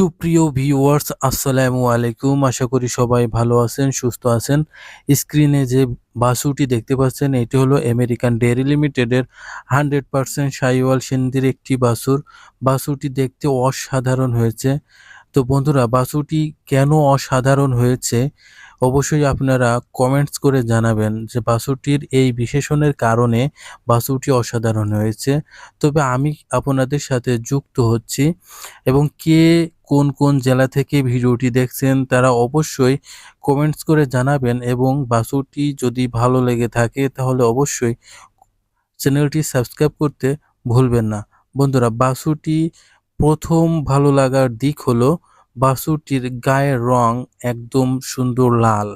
সুপ্রিয় ভিউয়ার্স আসসালামু আলাইকুম। আশা করি সবাই ভালো আছেন, সুস্থ আছেন। স্ক্রিনে যে বাসুটি দেখতে পাচ্ছেন, এটি হলো আমেরিকান ডেয়ারি লিমিটেডের হান্ড্রেড পারসেন্ট সাইওয়াল সেন্দির একটি বাসুর। বাসুটি দেখতে অসাধারণ হয়েছে। তো বন্ধুরা, বাসুটি কেন অসাধারণ হয়েছে? অবশ্যই আপনারা কমেন্টস করে জানাবেন যে বাসুটির এই বিশেষণের কারণে বাসুটি অসাধারণ হয়েছে। তবে আমি আপনাদের সাথে যুক্ত হচ্ছি এবং কে কোন কোন জেলা থেকে ভিডিওটি দেখছেন তারা অবশ্যই কমেন্টস করে জানাবেন এবং বাসুটি যদি ভালো লেগে থাকে তাহলে অবশ্যই চ্যানেলটি সাবস্ক্রাইব করতে ভুলবেন না। বন্ধুরা, বাসুটি প্রথম ভালো লাগার দিক হলো বাসুটির গায়ের রং একদম সুন্দর লাল।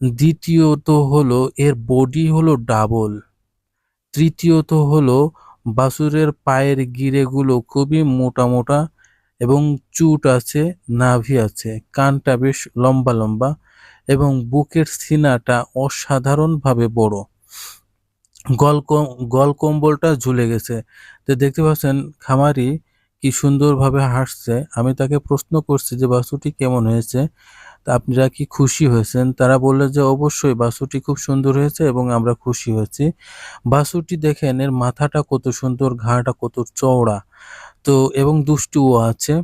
দ্বিতীয়ত হলো এর বডি হলো ডাবল তৃতীয়ত হলো বাসুরের পায়ের গিরেগুলো খুবই মোটা মোটা এবং চুট আছে, নাভি আছে, কানটা বেশ লম্বা লম্বা এবং বুকের সিনাটা অসাধারণভাবে বড়। গল গলকম্বলটা ঝুলে গেছে। তো দেখতে পাচ্ছেন খামারি কি সুন্দরভাবে হাসছে আমি তাকে প্রশ্ন করছি যে, বাসুটি কেমন হয়েছে? তা আপনারা কি খুশি হয়েছেন? তারা বলল যে, অবশ্যই, বাসুটি খুব সুন্দর হয়েছে এবং আমরা খুশি হয়েছি। বাসুটি দেখেন এর মাথাটা কত সুন্দর, ঘাড়টা কত চওড়া। তো এবং দুষ্টুও আছে।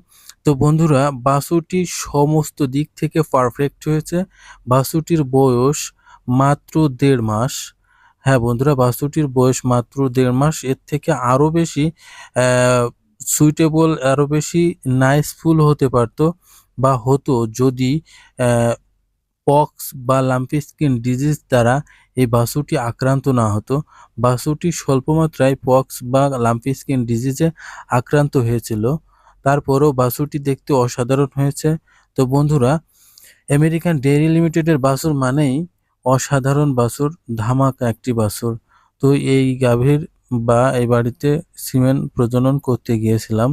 তো বন্ধুরা, বাসুটি সমস্ত দিক থেকে পারফেক্ট হয়েছে। বাসুটির বয়স মাত্র দেড় মাস। হ্যাঁ বন্ধুরা, বাসুটির বয়স মাত্র দেড় মাস। এর থেকে আরও বেশি সুইটেবল আরও বেশি নাইসফুল হতে পারতো বা হতো যদি পক্স বা লাম্পি স্কিন ডিজিজ দ্বারা এই বাসুটি আক্রান্ত না হতো। বাসুটি স্বল্পমাত্রায় পক্স বা লাম্পি স্কিন ডিজিজে আক্রান্ত হয়েছিল। তারপরও বাসুটি দেখতে অসাধারণ হয়েছে। তো বন্ধুরা, আমেরিকান ডেয়ারি লিমিটেডের বাসুর মানেই অসাধারণ বাসুর, ধামাকা একটি বাসুর। তো এই গাভীর বা এই বাড়িতে সিমেন্ট প্রজনন করতে গিয়েছিলাম।